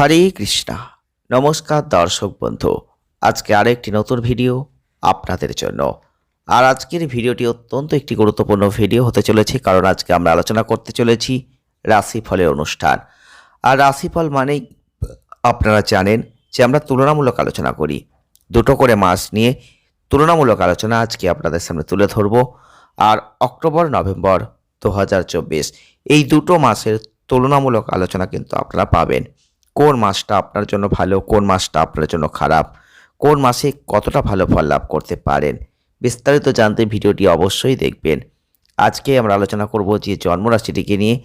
হরে কৃষ্ণা। নমস্কার দর্শক বন্ধু। আজকে আরেকটি নতুন ভিডিও আপনাদের জন্য। আর আজকের ভিডিওটি অত্যন্ত একটি গুরুত্বপূর্ণ ভিডিও হতে চলেছে, কারণ আজকে আমরা আলোচনা করতে চলেছি রাশিফলের অনুষ্ঠান। আর রাশিফল মানেই আপনারা জানেন যে আমরা তুলনামূলক আলোচনা করি। দুটো করে মাস নিয়ে তুলনামূলক আলোচনা আজকে আপনাদের সামনে তুলে ধরব। আর অক্টোবর, নভেম্বর দু হাজার চব্বিশ, এই দুটো মাসের তুলনামূলক আলোচনা কিন্তু আপনারা পাবেন। কোন মাসটা আপনার জন্য ভালো, কোন মাসটা আপনার জন্য খারাপ, কোন মাসে কতটা ভালো ফল লাভ করতে পারেন, বিস্তারিত জানতে ভিডিওটি অবশ্যই দেখবেন। আজকে আমরা আলোচনা করব যে জন্মরাশিটিকে নিয়ে,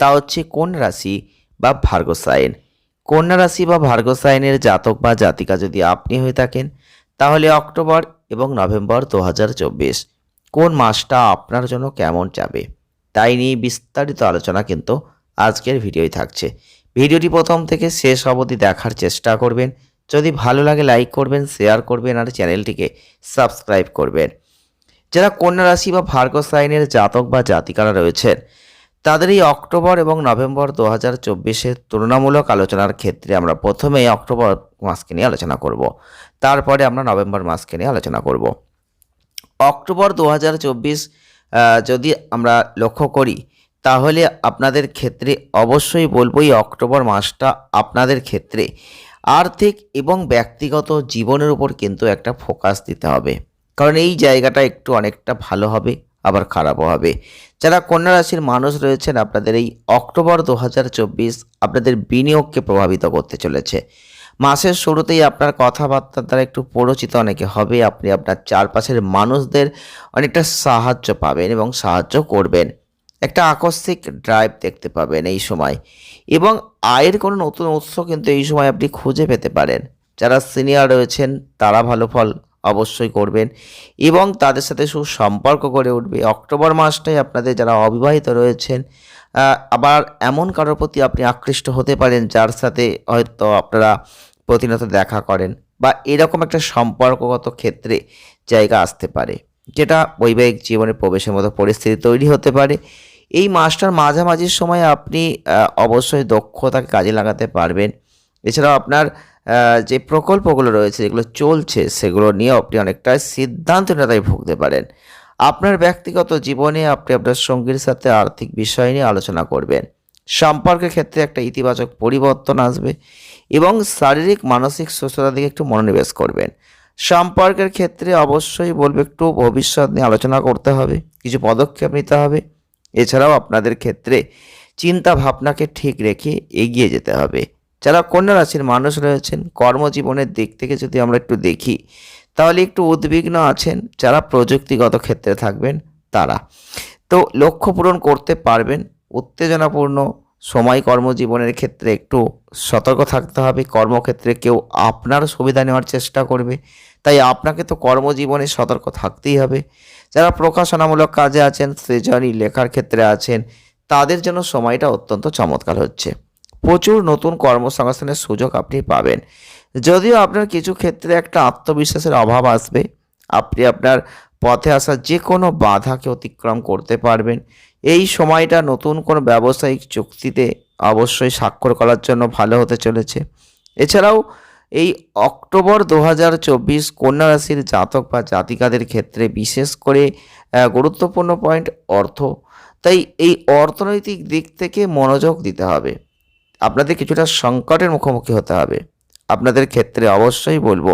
তা হচ্ছে কোন রাশি বা ভার্গ সাইন। কন্যা রাশি বা ভার্গসায়নের জাতক বা জাতিকা যদি আপনি হয়ে থাকেন, তাহলে অক্টোবর এবং নভেম্বর দু হাজার চব্বিশ, কোন মাসটা আপনার জন্য কেমন যাবে? তাই নিয়ে বিস্তারিত আলোচনা কিন্তু আজকের ভিডিওই থাকছে। ভিডিওটি প্রথম থেকে শেষ অবধি দেখার চেষ্টা করবেন। যদি ভালো লাগে লাইক করবেন শেয়ার করবেন আর চ্যানেলটিকে সাবস্ক্রাইব করবেন। যারা কন্যা রাশি বা ভার্গ সাইনের জাতক বা জাতিকারা রয়েছেন, তাদের এই অক্টোবর এবং নভেম্বর দু হাজার চব্বিশের তুলনামূলক আলোচনার ক্ষেত্রে আমরা প্রথমেই অক্টোবর মাসকে নিয়ে আলোচনা করব। তারপরে আমরা নভেম্বর মাসকে নিয়ে আলোচনা করব। অক্টোবর দু হাজার চব্বিশ যদি আমরা লক্ষ্য করি তাহলে আপনাদের ক্ষেত্রে অবশ্যই বলব এই অক্টোবর মাসটা আপনাদের ক্ষেত্রে আর্থিক এবং ব্যক্তিগত জীবনের উপর কিন্তু একটা ফোকাস দিতে হবে। কারণ এই জায়গাটা একটু অনেকটা ভালো হবে, আবার খারাপও হবে। যারা কন্যা রাশির মানুষ রয়েছেন, আপনাদের এই অক্টোবর দু হাজার চব্বিশ আপনাদের বিনিয়োগকে প্রভাবিত করতে চলেছে। মাসের শুরুতেই আপনার কথাবার্তার দ্বারা একটু পরিচিত অনেকে হবে, আপনি আপনার চারপাশের মানুষদের অনেকটা সাহায্য পাবেন এবং সাহায্য করবেন। একটা আকস্মিক ড্রাইভ দেখতে পাবেন এই সময়। এবং আয়ের কোনো নতুন উৎস কিন্তু এই সময় আপনি খুঁজে পেতে পারেন। যারা সিনিয়র রয়েছেন, তারা ভালো ফল অবশ্যই করবেন। এবং তাদের সাথে সুসম্পর্ক গড়ে উঠবে। অক্টোবর মাসটাই আপনাদের যারা অবিবাহিত রয়েছেন আবার এমন কারোর প্রতি আপনি আকৃষ্ট হতে পারেন, যার সাথে হয়তো আপনারা প্রতিনিয়ত দেখা করেন বা এরকম একটা সম্পর্কগত ক্ষেত্রে জায়গা আসতে পারে, যেটা বৈবাহিক জীবনে প্রবেশের মতো পরিস্থিতি তৈরি হতে পারে। এই মাসটার মাঝামাঝির সময় আপনি অবশ্যই দক্ষতাকে কাজে লাগাতে পারবেন। এছাড়াও আপনার যে প্রকল্পগুলো রয়েছে, যেগুলো চলছে, সেগুলো নিয়ে আপনি অনেকটা সিদ্ধান্তহীনতায় ভুগতে পারেন। আপনার ব্যক্তিগত জীবনে আপনি আপনার সঙ্গীর সাথে আর্থিক বিষয় নিয়ে আলোচনা করবেন। সম্পর্কের ক্ষেত্রে একটা ইতিবাচক পরিবর্তন আসবে এবং শারীরিক, মানসিক সুস্থতার দিকে একটু মনোনিবেশ করবেন। সম্পর্কের ক্ষেত্রে অবশ্যই বলব, একটু ভবিষ্যৎ নিয়ে আলোচনা করতে হবে। কিছু পদক্ষেপ নিতে হবে। এছাড়াও আপনাদের ক্ষেত্রে চিন্তা ভাবনাকে ঠিক রেখে এগিয়ে যেতে হবে। যারা কন্যা রাশির মানুষ রয়েছেন, কর্মজীবনের দিক থেকে যদি আমরা একটু দেখি, তাহলে একটু উদ্বিগ্ন আছেন যারা প্রযুক্তিগত ক্ষেত্রে থাকবেন তারা। তো লক্ষ্য পূরণ করতে পারবেন, উত্তেজনাপূর্ণ, সময় কর্মজীবনের ক্ষেত্রে একটু সতর্ক থাকতে হবে, কর্মক্ষেত্রে কেউ আপনার সুবিধা নেওয়ার চেষ্টা করবে, তাই আপনাকে তো কর্মজীবনে সতর্ক থাকতেই হবে। যারা প্রকাশনামূলক কাজে আছেন, সৃজনী, লেখার ক্ষেত্রে আছেন, তাদের জন্য সময়টা অত্যন্ত চমৎকার হচ্ছে। প্রচুর নতুন কর্মসংস্থানের সুযোগ আপনি পাবেন। যদিও আপনার কিছু ক্ষেত্রে একটা আত্মবিশ্বাসের অভাব আসবে। আপনি আপনার পথে আসা যে কোনো বাধাকে অতিক্রম করতে পারবেন। এই সময়টা নতুন কোনো ব্যবসায়িক চুক্তিতে অবশ্যই স্বাক্ষর করার জন্য ভালো হতে চলেছে। এছাড়াও এই অক্টোবর দু হাজার চব্বিশ কন্যা রাশির জাতক বা জাতিকাদের ক্ষেত্রে বিশেষ করে গুরুত্বপূর্ণ পয়েন্ট অর্থ। তাই এই অর্থনৈতিক দিক থেকে মনোযোগ দিতে হবে। আপনাদের কিছুটা সংকটের মুখোমুখি হতে হবে। আপনাদের ক্ষেত্রে অবশ্যই বলব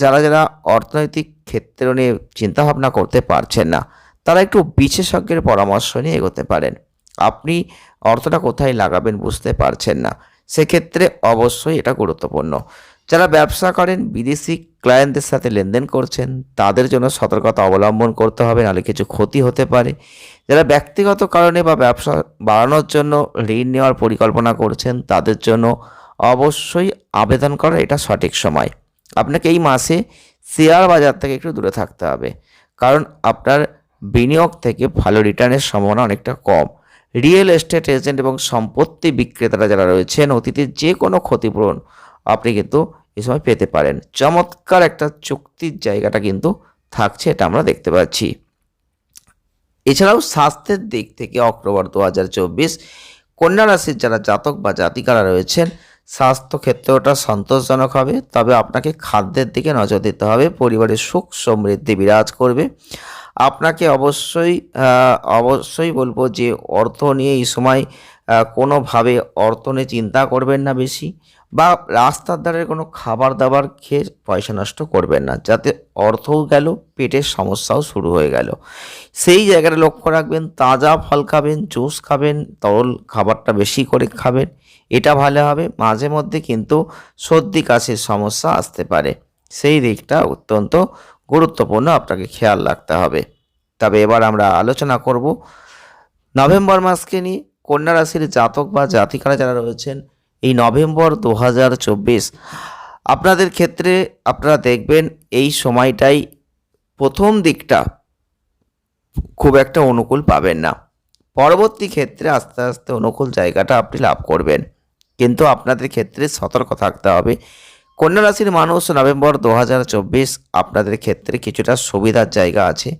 যারা যারা অর্থনৈতিক ক্ষেত্র নিয়ে চিন্তাভাবনা করতে পারছেন না, তারা একটু বিশেষজ্ঞের পরামর্শ নিয়ে এগোতে পারেন। আপনি অর্থটা কোথায় লাগাবেন বুঝতে পারছেন না। সেক্ষেত্রে অবশ্যই এটা গুরুত্বপূর্ণ। যারা ব্যবসা করেন, বিদেশি ক্লায়েন্টদের সাথে লেনদেন করছেন, তাদের জন্য সতর্কতা অবলম্বন করতে হবে, নাহলে কিছু ক্ষতি হতে পারে। যারা ব্যক্তিগত কারণে বা ব্যবসা বাড়ানোর জন্য ঋণ নেওয়ার পরিকল্পনা করছেন, তাদের জন্য অবশ্যই আবেদন করা এটা সঠিক সময়। আপনাকে এই মাসে শেয়ার বাজার থেকে একটু দূরে থাকতে হবে। কারণ আপনার বিনিয়োগ থেকে ভালো রিটার্নের সম্ভাবনা অনেকটা কম। রিয়েল এস্টেট এজেন্ট এবং সম্পত্তি বিক্রেতারা যারা রয়েছেন অতীতের যে কোনো ক্ষতিপূরণ আপনি কিন্তু এই সময় পেতে পারেন। চমৎকার একটা চুক্তির জায়গাটা কিন্তু থাকছে, এটা আমরা দেখতে পাচ্ছি। এছাড়াও স্বাস্থ্যের দিক থেকে অক্টোবর দু হাজার চব্বিশ, কন্যা রাশির যারা জাতক বা জাতিকারা রয়েছেন, স্বাস্থ্য ক্ষেত্রটা সন্তোষজনক হবে, তবে আপনাকে খাদ্যের দিকে নজর দিতে হবে, পরিবারের সুখ সমৃদ্ধি বিরাজ করবে। আপনাকে অবশ্যই অবশ্যই বলব যে অর্থ নিয়ে এই সময় কোনোভাবে অর্থ নিয়ে চিন্তা করবেন না বেশি বা রাস্তার ধারে কোনো খাবার দাবার খেয়ে পয়সা নষ্ট করবেন না। যাতে অর্থও গেল, পেটের সমস্যাও শুরু হয়ে গেল। সেই জায়গাটা লক্ষ্য রাখবেন, তাজা ফল খাবেন, জুস খাবেন, তরল খাবারটা বেশি করে খাবেন, এটা ভালো হবে। মাঝে মধ্যে কিন্তু সর্দি কাশির সমস্যা আসতে পারে। সেই দিকটা অত্যন্ত গুরুত্বপূর্ণ, আপনাকে খেয়াল রাখতে হবে। তবে এবার আমরা আলোচনা করব নভেম্বর মাসকে নিয়ে। কন্যা রাশির জাতক বা জাতিকারা যারা রয়েছেন, এই নভেম্বর দু হাজার চব্বিশ, আপনাদের ক্ষেত্রে আপনারা দেখবেন এই সময়টাই প্রথম দিকটা খুব একটা অনুকূল পাবেন না। পরবর্তী ক্ষেত্রে আস্তে আস্তে অনুকূল জায়গাটা আপনি লাভ করবেন। কিন্তু আপনাদের ক্ষেত্রে সতর্ক থাকতে হবে। কন্যা রাশির মানুষ নভেম্বর দু হাজার চব্বিশ, আপনাদের ক্ষেত্রে কিছুটা সুবিধার জায়গা আছে।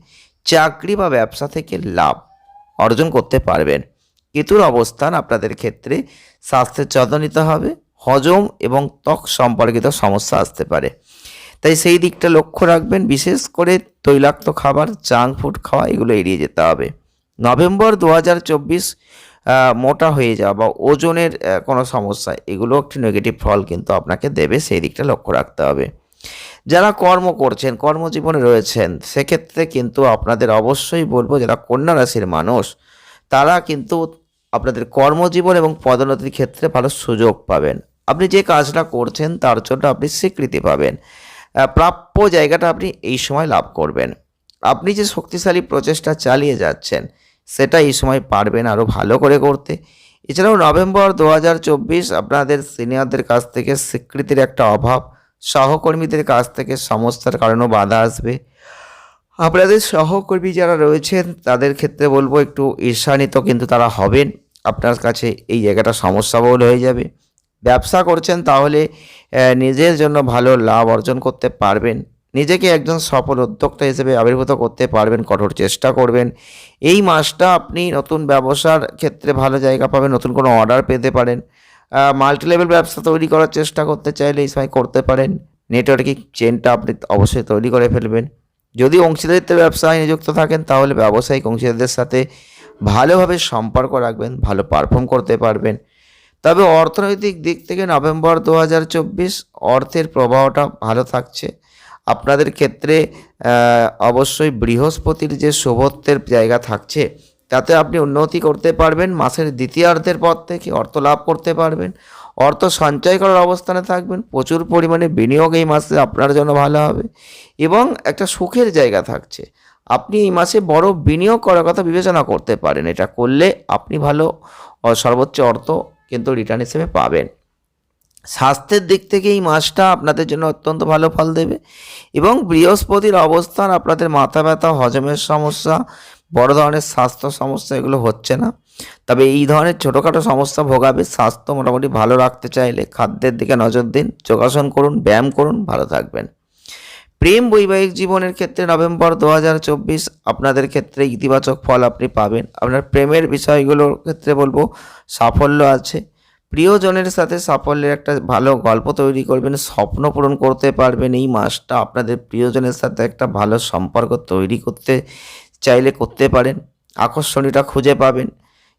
চাকরি বা ব্যবসা থেকে লাভ অর্জন করতে পারবেন। কেতুর অবস্থান আপনাদের ক্ষেত্রে স্বাস্থ্যের যত্ন নিতে হবে, হজম এবং ত্বক সম্পর্কিত সমস্যা আসতে পারে। তাই সেই দিকটা লক্ষ্য রাখবেন, বিশেষ করে তৈলাক্ত খাবার, জাঙ্ক ফুড খাওয়া, এগুলো এড়িয়ে যেতে হবে। নভেম্বর দু হাজার চব্বিশ মোটা হয়ে যাওয়া বা ওজনের কোনো সমস্যা, এগুলো একটি নেগেটিভ ফল কিন্তু আপনাকে দেবে, সেই দিকটা লক্ষ্য রাখতে হবে। যারা কর্ম করছেন, কর্মজীবনে রয়েছেন, সেক্ষেত্রে কিন্তু আপনাদের অবশ্যই বলব, যারা কন্যা রাশির মানুষ, তারা কিন্তু আপনাদের কর্মজীবন এবং পদোন্নতির ক্ষেত্রে ভালো সুযোগ পাবেন। আপনি যে কাজটা করছেন, তার জন্য আপনি স্বীকৃতি পাবেন। প্রাপ্য জায়গাটা আপনি এই সময় লাভ করবেন। আপনি যে শক্তিশালী প্রচেষ্টা চালিয়ে যাচ্ছেন সেটা এই সময় পারবেন আরও ভালো করে করতে। এছাড়াও নভেম্বর দু হাজার চব্বিশ আপনাদের সিনিয়রদের কাছ থেকে স্বীকৃতির একটা অভাব, সহকর্মীদের কাছ থেকে সমস্যার কারণেও বাধা আসবে। আপনাদের সহকর্মী যারা রয়েছেন, তাদের ক্ষেত্রে বলব একটু ঈর্ষান্বিত কিন্তু তারা হবেন। আপনার কাছে এই জায়গাটা সমস্যাবহুল হয়ে যাবে। ব্যবসা করছেন তাহলে নিজের জন্য ভালো লাভ অর্জন করতে পারবেন। নিজেকে একজন সফল উদ্যোক্তা হিসেবে আবির্ভূত করতে পারবেন, কঠোর চেষ্টা করবেন। এই মাসটা আপনি নতুন ব্যবসার ক্ষেত্রে ভালো জায়গা পাবেন, নতুন কোনো অর্ডার পেতে পারেন। মাল্টি লেভেল ব্যবসা তৈরি করার চেষ্টা করতে চাইলে এই সময় করতে পারেন। নেটওয়ার্কিং চেনটা আপনি অবশ্যই তৈরি করে ফেলবেন। যদি অংশীদারিত্বের ব্যবসায় নিযুক্ত থাকেন, তাহলে ব্যবসায়িক অংশীদারদের সাথে ভালোভাবে সম্পর্ক রাখবেন, ভালো পারফর্ম করতে পারবেন। তবে অর্থনৈতিক দিক থেকে নভেম্বর দু হাজার চব্বিশ অর্থের প্রবাহটা ভালো থাকছে। আপনাদের ক্ষেত্রে অবশ্যই বৃহস্পতির যে শুভত্বের জায়গা থাকছে, তাতে আপনি উন্নতি করতে পারবেন, মাসের দ্বিতীয়ার্ধের পর থেকে অর্থ লাভ করতে পারবেন, অর্থ সঞ্চয় করার অবস্থানে থাকবেন, প্রচুর পরিমাণে বিনিয়োগ এই মাসে আপনার জন্য ভালো হবে এবং একটা সুখের জায়গা থাকছে। আপনি এই মাসে বড় বিনিয়োগ করার কথা বিবেচনা করতে পারেন, এটা করলে আপনি ভালো সর্বোচ্চ অর্থ কিন্তু রিটার্ন হিসেবে পাবেন। স্বাস্থ্যের দিক থেকে এই মাসটা আপনাদের জন্য অত্যন্ত ভালো ফল দেবে এবং বৃহস্পতির অবস্থান আপনাদের মাথা ব্যথা, হজমের সমস্যা, বড় ধরনের স্বাস্থ্য সমস্যা এগুলো হচ্ছে না। তবে এই ধরনের ছোটোখাটো সমস্যা ভোগাবে স্বাস্থ্য মোটামুটি ভালো রাখতে চাইলে খাদ্যের দিকে নজর দিন, যোগাসন করুন, ব্যায়াম করুন, ভালো থাকবেন। প্রেম বৈবাহিক জীবনের ক্ষেত্রে নভেম্বর দু হাজার চব্বিশ আপনাদের ক্ষেত্রে ইতিবাচক ফল আপনি পাবেন। আপনার প্রেমের বিষয়গুলোর ক্ষেত্রে বলব সাফল্য আছে। প্রিয়জনের সাথে সাফল্যের একটা ভালো গল্প তৈরি করবেন, স্বপ্ন পূরণ করতে পারবেন এই মাসটা। আপনাদের প্রিয়জনের সাথে একটা ভালো সম্পর্ক তৈরি করতে চাইলে করতে পারেন, আকর্ষণীয়টা খুঁজে পাবেন।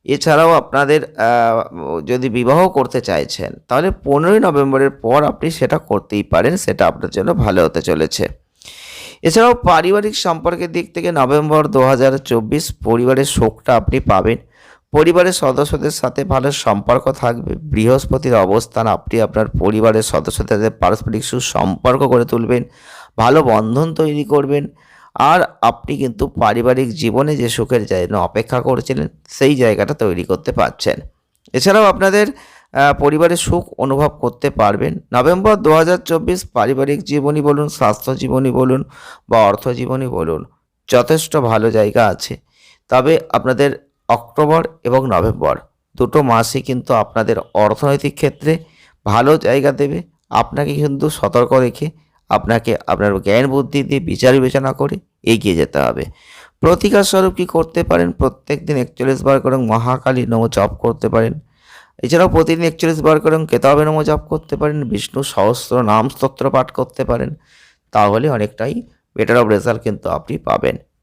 এছাড়াও আপনাদের যদি বিবাহ করতে চাইছেন, তাহলে পনেরোই নভেম্বরের পর আপনি সেটা করতেই পারেন, সেটা আপনার জন্য ভালো হতে চলেছে। এছাড়াও পারিবারিক সম্পর্কের দিক থেকে নভেম্বর দু হাজার চব্বিশ পরিবারের শোকটা আপনি পাবেন। পরিবারের সদস্যদের সাথে ভালো সম্পর্ক থাকবে। বৃহস্পতির অবস্থান আপনি আপনার পরিবারের সদস্যদের সাথে পারস্পরিক সুসম্পর্ক গড়ে তুলবেন ভালো বন্ধন তৈরি করবেন আর আপনি কিন্তু পারিবারিক জীবনে যে সুখের জন্য অপেক্ষা করছিলেন সেই জায়গাটা তৈরি করতে পারছেন। এছাড়াও আপনাদের আহ, পরিবারের সুখ অনুভব করতে পারবেন। নভেম্বর দু হাজার চব্বিশ পারিবারিক জীবনী বলুন স্বাস্থ্য জীবনী বলুন বা অর্থ জীবনী বলুন যথেষ্ট ভালো জায়গা আছে। তবে আপনাদের অক্টোবর এবং নভেম্বর। দুটো মাসই কিন্তু আপনাদের অর্থনৈতিক ক্ষেত্রে ভালো জায়গা দেবে। আপনাকে কিন্তু সতর্ক রেখে আপনাকে আপনার জ্ঞান বুদ্ধি দিয়ে বিচার বিবেচনা করে এগিয়ে যেতে হবে। প্রতিকার স্বরূপ কী করতে পারেন? প্রত্যেক দিন একচল্লিশ বার করে মহাকালী নম জপ করতে পারেন। এছাড়াও প্রতিদিন একচল্লিশ বার করে কেতাবে নম জপ করতে পারেন। বিষ্ণু সহস্র নাম স্তোত্র পাঠ করতে পারেন। তাহলে অনেকটাই বেটার অফ রেজাল্ট কিন্তু আপনি পাবেন।